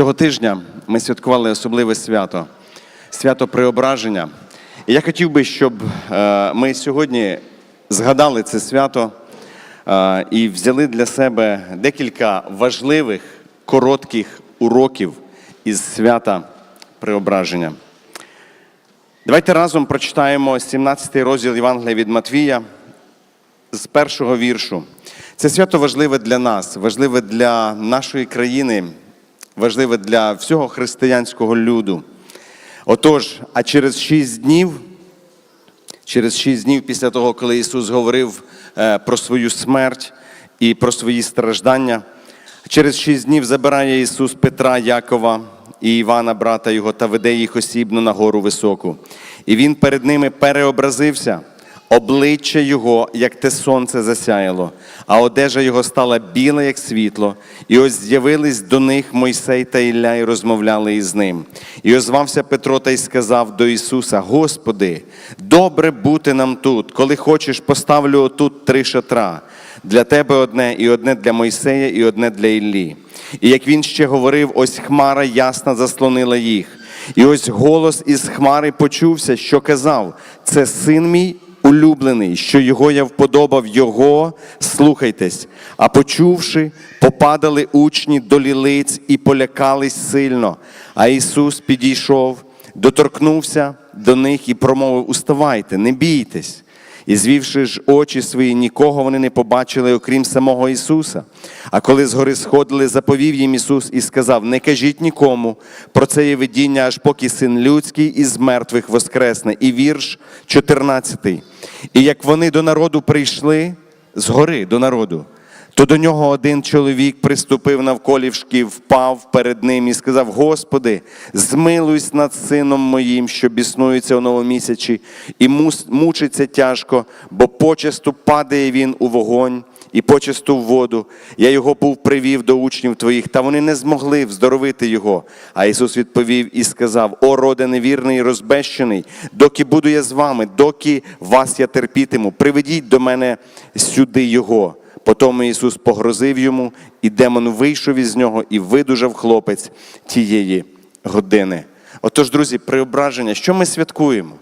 Цього тижня ми святкували особливе свято свято Преображення. І я хотів би, щоб е, ми сьогодні згадали це свято е, і взяли для себе декілька важливих коротких уроків із свята Преображення. Давайте разом прочитаємо 17 розділ Євангелія від Матвія з першого віршу. Це свято важливе для нас, важливе для нашої країни, важливе для всього християнського люду. Отож, а через шість днів, через шість днів після того, коли Ісус говорив е, про свою смерть і про свої страждання, через шість днів забирає Ісус Петра, Якова і Івана, брата його, та веде їх осібно на гору високу. І він перед ними переобразився. Обличчя його, як те сонце засяяло, а одежа його стала біла, як світло, і ось з'явились до них Мойсей та Ілля і розмовляли із ним. І озвався Петро та й сказав до Ісуса: Господи, добре бути нам тут. Коли хочеш, поставлю отут три шатра. Для тебе одне, і одне для Мойсея, і одне для Іллі. І як він ще говорив, ось хмара ясна заслонила їх. І ось голос із хмари почувся, що казав: Це син мій улюблений, що його я вподобав, його слухайтесь. А почувши, попадали учні до лілиць і полякались сильно. А Ісус підійшов, доторкнувся до них і промовив: Уставайте, не бійтесь. І звівши ж очі свої, нікого вони не побачили, окрім самого Ісуса. А коли згори сходили, заповів їм Ісус і сказав: Не кажіть нікому про це є видіння, аж поки син людський із мертвих воскресне. І вірш 14. І як вони до народу прийшли, згори до народу, то до нього один чоловік приступив навколішки, впав перед ним і сказав: Господи, змилуйся над сином моїм, що біснується у новомісячі, і мучиться тяжко, бо почасту падає він у вогонь. І почасту в воду. Я його був привів до учнів твоїх, та вони не змогли вздоровити його. А Ісус відповів і сказав: О, роде невірний і розбещений, доки буду я з вами, доки вас я терпітиму, приведіть до мене сюди його. Потім Ісус погрозив йому, і демон вийшов із нього і видужав хлопець тієї години. Отож, друзі, преображення, що ми святкуємо?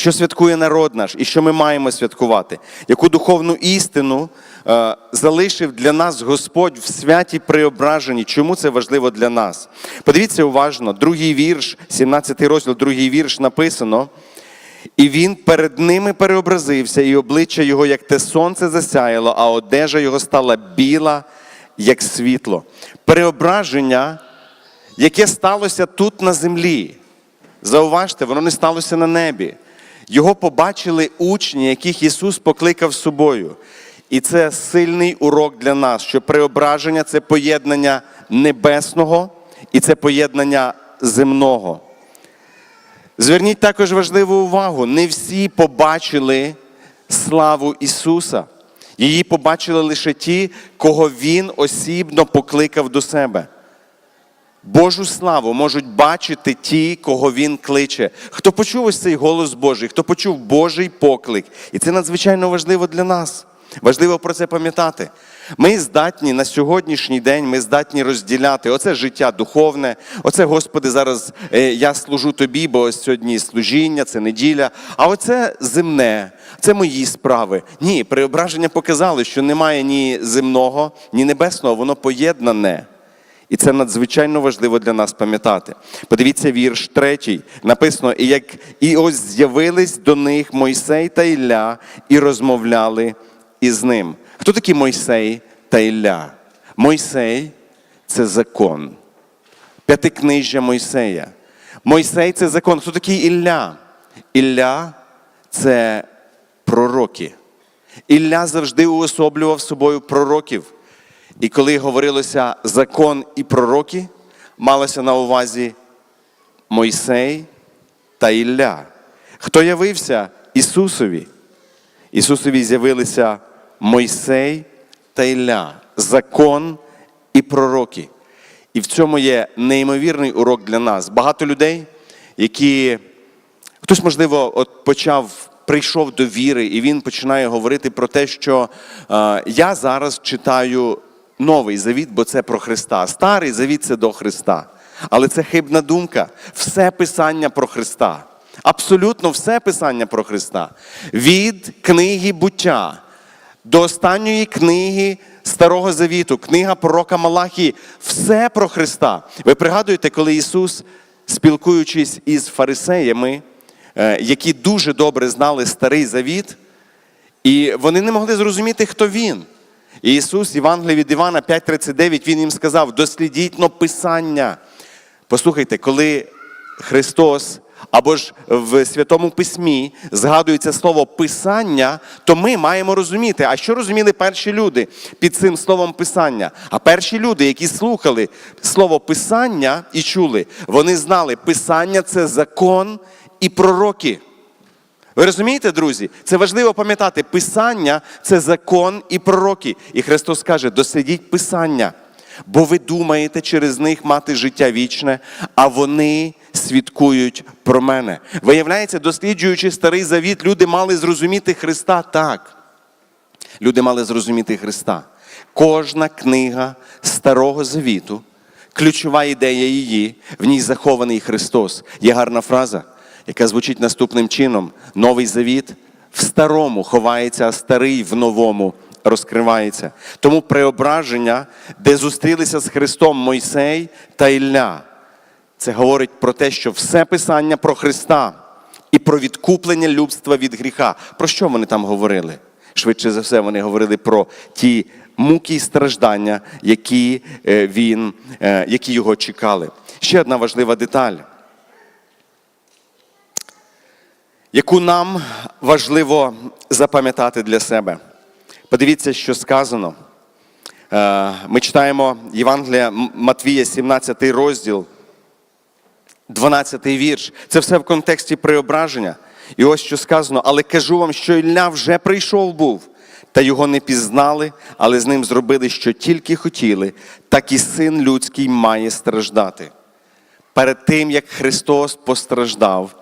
Що святкує народ наш і що ми маємо святкувати? Яку духовну істину е, залишив для нас Господь в святі преображенні? Чому це важливо для нас? Подивіться уважно, другий вірш, 17 розділ, другий вірш написано. І він перед ними переобразився, і обличчя його, як те сонце засяяло, а одежа його стала біла, як світло. Переображення, яке сталося тут на землі. Зауважте, воно не сталося на небі. Його побачили учні, яких Ісус покликав з собою. І це сильний урок для нас, що преображення це поєднання небесного і це поєднання земного. Зверніть також важливу увагу: не всі побачили славу Ісуса. Її побачили лише ті, кого Він осібно покликав до себе. Божу славу можуть бачити ті, кого Він кличе. Хто почув ось цей голос Божий, хто почув Божий поклик. І це надзвичайно важливо для нас. Важливо про це пам'ятати. Ми здатні на сьогоднішній день, ми здатні розділяти оце життя духовне, оце, Господи, зараз е, я служу тобі, бо ось сьогодні служіння, це неділя. А оце земне, це мої справи. Ні, преображення показали, що немає ні земного, ні небесного, воно поєднане. І це надзвичайно важливо для нас пам'ятати. Подивіться вірш третій. Написано: і як і ось з'явились до них Мойсей та Ілля і розмовляли із ним. Хто такі Мойсей та Ілля? Мойсей це закон. П'ятикнижжя Мойсея. Мойсей це закон. Хто такий Ілля? Ілля це пророки. Ілля завжди уособлював собою пророків. І коли говорилося закон і пророки, малося на увазі Мойсей та Ілля. Хто явився Ісусові? Ісусові з'явилися Мойсей та Ілля, закон і пророки. І в цьому є неймовірний урок для нас. Багато людей, які хтось, можливо, от почав, прийшов до віри, і він починає говорити про те, що е, я зараз читаю новий завіт, бо це про Христа. Старий завіт це до Христа. Але це хибна думка. Все писання про Христа. Абсолютно все писання про Христа. Від книги буття до останньої книги Старого Завіту, книга пророка Малахії, все про Христа. Ви пригадуєте, коли Ісус, спілкуючись із фарисеями, е, які дуже добре знали Старий Завіт, і вони не могли зрозуміти, хто він. І Ісус, Євангеліє від Івана 5:39, Він їм сказав: дослідіть но Писання. Послухайте, коли Христос або ж в Святому Письмі згадується слово Писання, то ми маємо розуміти, а що розуміли перші люди під цим словом Писання? А перші люди, які слухали слово Писання і чули, вони знали, Писання це закон і пророки. Ви розумієте, друзі? Це важливо пам'ятати. Писання це закон і пророки. І Христос каже: дослідіть Писання, бо ви думаєте через них мати життя вічне, а вони свідкують про мене. Виявляється, досліджуючи старий завіт, люди мали зрозуміти Христа так. Люди мали зрозуміти Христа. Кожна книга Старого Завіту, ключова ідея її, в ній захований Христос. Є гарна фраза, яка звучить наступним чином: Новий Завіт в старому ховається, а старий в новому розкривається. Тому преображення, де зустрілися з Христом Мойсей та Ілля, це говорить про те, що все писання про Христа і про відкуплення людства від гріха. Про що вони там говорили? Швидше за все, вони говорили про ті муки і страждання, які, е, він, е, які його чекали. Ще одна важлива деталь, яку нам важливо запам'ятати для себе. Подивіться, що сказано. Е, Ми читаємо Євангелія Матвія, 17 розділ. 12 вірш. Це все в контексті преображення. І ось що сказано, але кажу вам, що Ілля вже прийшов був, та його не пізнали, але з ним зробили, що тільки хотіли, так і син людський має страждати. Перед тим, як Христос постраждав,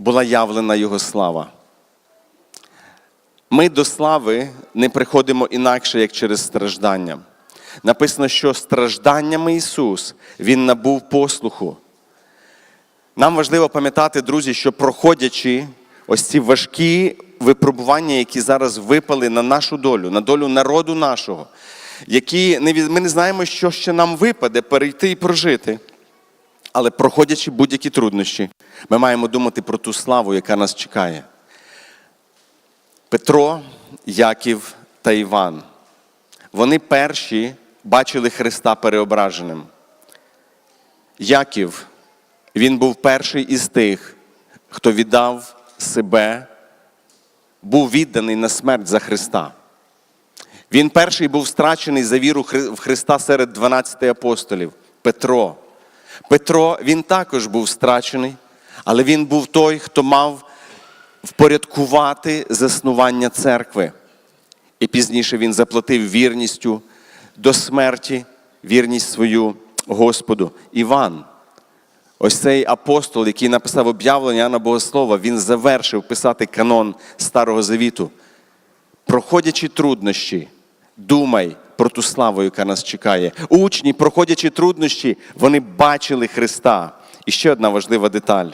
була явлена Його слава. Ми до слави не приходимо інакше, як через страждання. Написано, що стражданнями Ісус Він набув послуху. Нам важливо пам'ятати, друзі, що проходячи ось ці важкі випробування, які зараз випали на нашу долю, на долю народу нашого, які ми не знаємо, що ще нам випаде перейти і прожити. Але проходячи будь-які труднощі, ми маємо думати про ту славу, яка нас чекає. Петро, Яків та Іван. Вони перші бачили Христа переображеним. Яків, він був перший із тих, хто віддав себе, був відданий на смерть за Христа. Він перший був страчений за віру в Христа серед 12 апостолів Петро. Петро, він також був страчений, але він був той, хто мав впорядкувати заснування церкви. І пізніше він заплатив вірністю до смерті, вірність свою Господу. Іван, ось цей апостол, який написав об'явлення на Богослова, він завершив писати канон Старого Завіту. Проходячи труднощі, думай про ту славу, яка нас чекає. Учні, проходячи труднощі, вони бачили Христа. І ще одна важлива деталь.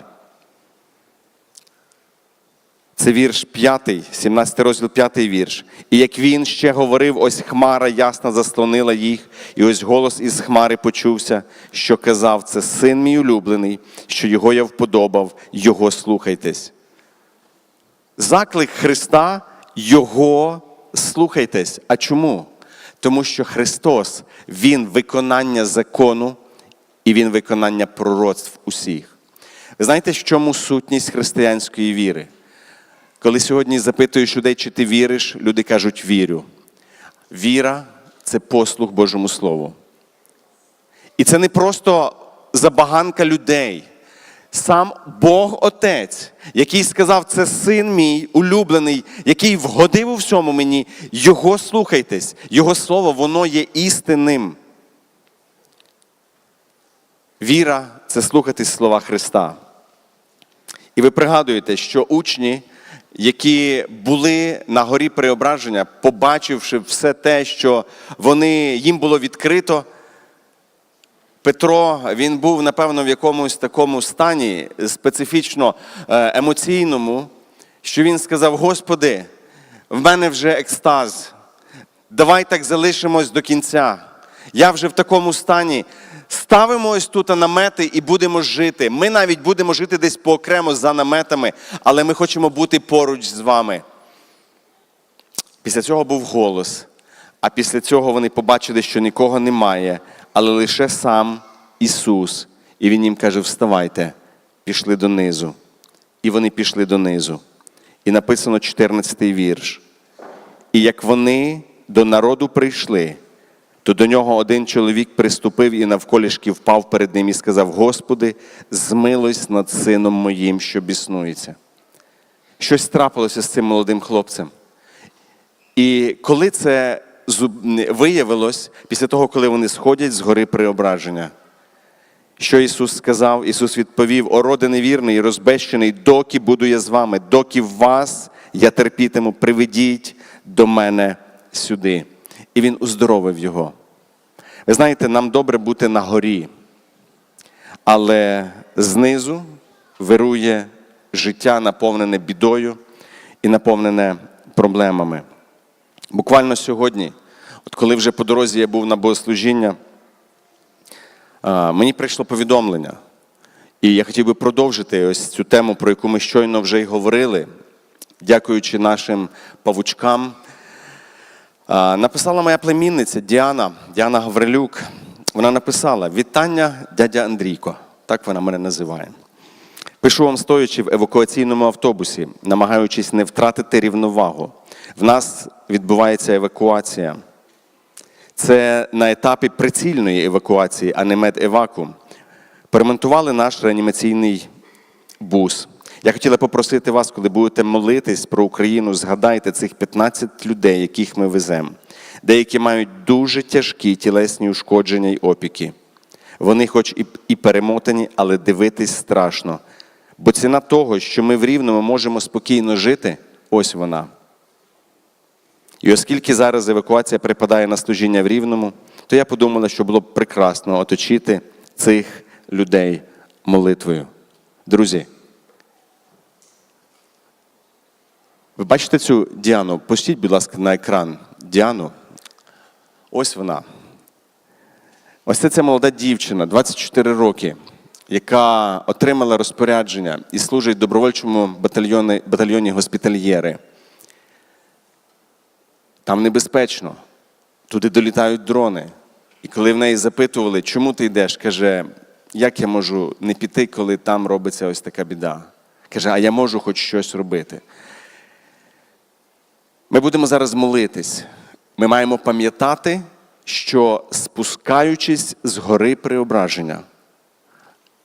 Це вірш 5, 17 розділ 5 вірш. І як він ще говорив, ось хмара ясна заслонила їх, і ось голос із хмари почувся, що казав: це син мій улюблений, що його я вподобав, його слухайтесь. Заклик Христа Його слухайтесь. А чому? Тому що Христос, Він виконання закону і Він виконання пророцтв усіх. Ви знаєте, в чому сутність християнської віри? Коли сьогодні запитуєш людей, чи ти віриш, люди кажуть вірю. Віра це послух Божому Слову. І це не просто забаганка людей. Сам Бог Отець, який сказав, це син мій улюблений, який вгодив у всьому мені, його слухайтесь, Його слово, воно є істинним. Віра це слухати слова Христа. І ви пригадуєте, що учні, які були на горі преображення, побачивши все те, що вони, їм було відкрито. Петро він був, напевно, в якомусь такому стані специфічно е, емоційному, що він сказав: Господи, в мене вже екстаз. Давай так залишимось до кінця. Я вже в такому стані. Ставимо ось тут намети і будемо жити. Ми навіть будемо жити десь поокремо за наметами, але ми хочемо бути поруч з вами. Після цього був голос, а після цього вони побачили, що нікого немає, але лише сам Ісус. І Він їм каже: Вставайте, пішли донизу. І вони пішли донизу. І написано 14-й вірш. І як вони до народу прийшли, то до нього один чоловік приступив і навколішки впав перед ним і сказав: Господи, змилуйся над сином моїм, що біснується. Щось трапилося з цим молодим хлопцем. І коли це виявилось, після того, коли вони сходять з гори преображення, що Ісус сказав? Ісус відповів: О, роде невірний розбещений, доки буду я з вами, доки вас я терпітиму, приведіть до мене сюди. І Він уздоровив його. Ви знаєте, нам добре бути на горі, але знизу вирує життя, наповнене бідою і наповнене проблемами. Буквально сьогодні, от коли вже по дорозі я був на богослужіння, мені прийшло повідомлення. І я хотів би продовжити ось цю тему, про яку ми щойно вже й говорили, дякуючи нашим павучкам. Написала моя племінниця Діана, Діана Гаврилюк. Вона написала: Вітання, дядя Андрійко. Так вона мене називає. Пишу вам стоячи в евакуаційному автобусі, намагаючись не втратити рівновагу. В нас відбувається евакуація. Це на етапі прицільної евакуації, а не медеваку. Перемонтували наш реанімаційний бус. Я хотіла попросити вас, коли будете молитись про Україну, згадайте цих 15 людей, яких ми веземо. Деякі мають дуже тяжкі тілесні ушкодження й опіки. Вони, хоч і, перемотані, але дивитись страшно. Бо ціна того, що ми в рівному можемо спокійно жити, ось вона. І оскільки зараз евакуація припадає на служіння в Рівному, то я подумала, що було б прекрасно оточити цих людей молитвою. Друзі, ви бачите цю Діану? Пустіть, будь ласка, на екран Діану. Ось вона. Ось це ця молода дівчина, 24 роки, яка отримала розпорядження і служить в добровольчому батальйоні, батальйоні госпітальєри. Там небезпечно, туди долітають дрони. І коли в неї запитували, чому ти йдеш, каже, як я можу не піти, коли там робиться ось така біда. Каже, а я можу хоч щось робити. Ми будемо зараз молитись. Ми маємо пам'ятати, що спускаючись з гори преображення,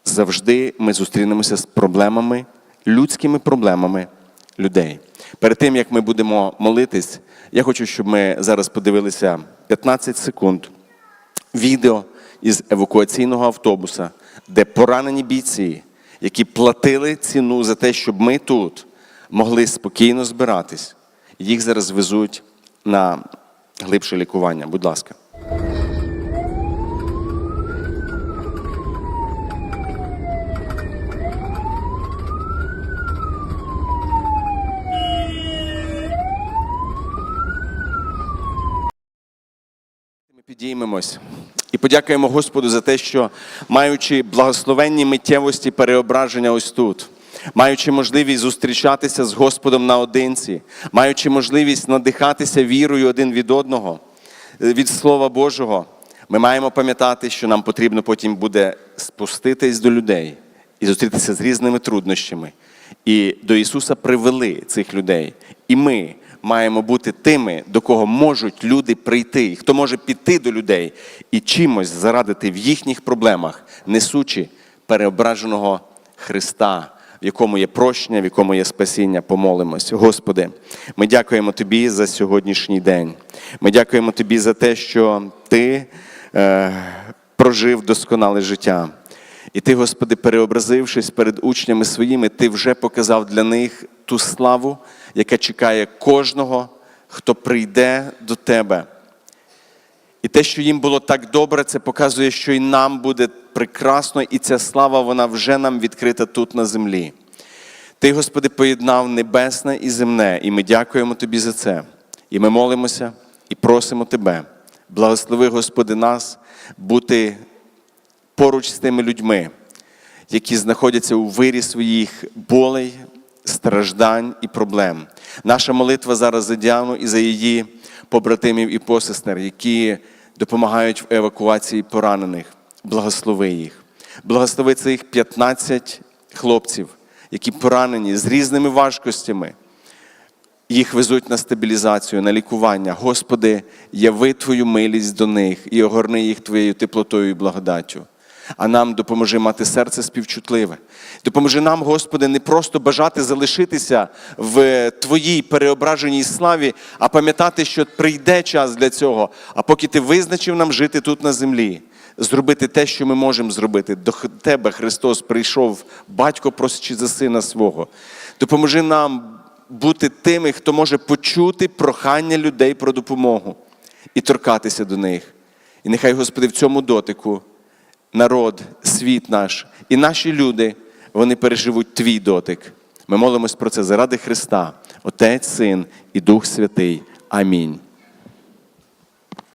завжди ми зустрінемося з проблемами, людськими проблемами людей. Перед тим, як ми будемо молитись, я хочу, щоб ми зараз подивилися 15 секунд відео із евакуаційного автобуса, де поранені бійці, які платили ціну за те, щоб ми тут могли спокійно збиратись, їх зараз везуть на глибше лікування. Будь ласка. Ми підіймемось і подякуємо Господу за те, що маючи благословенні миттєвості переображення ось тут, маючи можливість зустрічатися з Господом наодинці, маючи можливість надихатися вірою один від одного, е, від Слова Божого, ми маємо пам'ятати, що нам потрібно потім буде спуститись до людей і зустрітися з різними труднощами. І до Ісуса привели цих людей. І ми маємо бути тими, до кого можуть люди прийти, і хто може піти до людей і чимось зарадити в їхніх проблемах, несучи переображеного Христа, в якому є прощення, в якому є спасіння. Помолимось. Господи, ми дякуємо Тобі за сьогоднішній день. Ми дякуємо Тобі за те, що Ти е, прожив досконале життя. І ти, Господи, переобразившись перед учнями своїми, ти вже показав для них ту славу, яка чекає кожного, хто прийде до тебе. І те, що їм було так добре, це показує, що і нам буде прекрасно, і ця слава вона вже нам відкрита тут на землі. Ти, Господи, поєднав небесне і земне, і ми дякуємо Тобі за це. І ми молимося і просимо Тебе. Благослови, Господи, нас бути поруч з тими людьми, які знаходяться у вирі своїх болей, страждань і проблем. Наша молитва зараз за Діану і за її побратимів і посестер, які допомагають в евакуації поранених. Благослови їх. Благослови цих 15 хлопців, які поранені з різними важкостями. Їх везуть на стабілізацію, на лікування. Господи, яви Твою милість до них і огорни їх Твоєю теплотою і благодаттю. А нам допоможи мати серце співчутливе. Допоможи нам, Господи, не просто бажати залишитися в Твоїй переображеній славі, а пам'ятати, що прийде час для цього. А поки Ти визначив нам жити тут на землі, зробити те, що ми можемо зробити. До Тебе Христос прийшов, батько просячи за сина свого. Допоможи нам бути тими, хто може почути прохання людей про допомогу і торкатися до них. І нехай, Господи, в цьому дотику народ, світ наш і наші люди, вони переживуть Твій дотик. Ми молимось про це заради Христа, Отець, Син і Дух Святий. Амінь.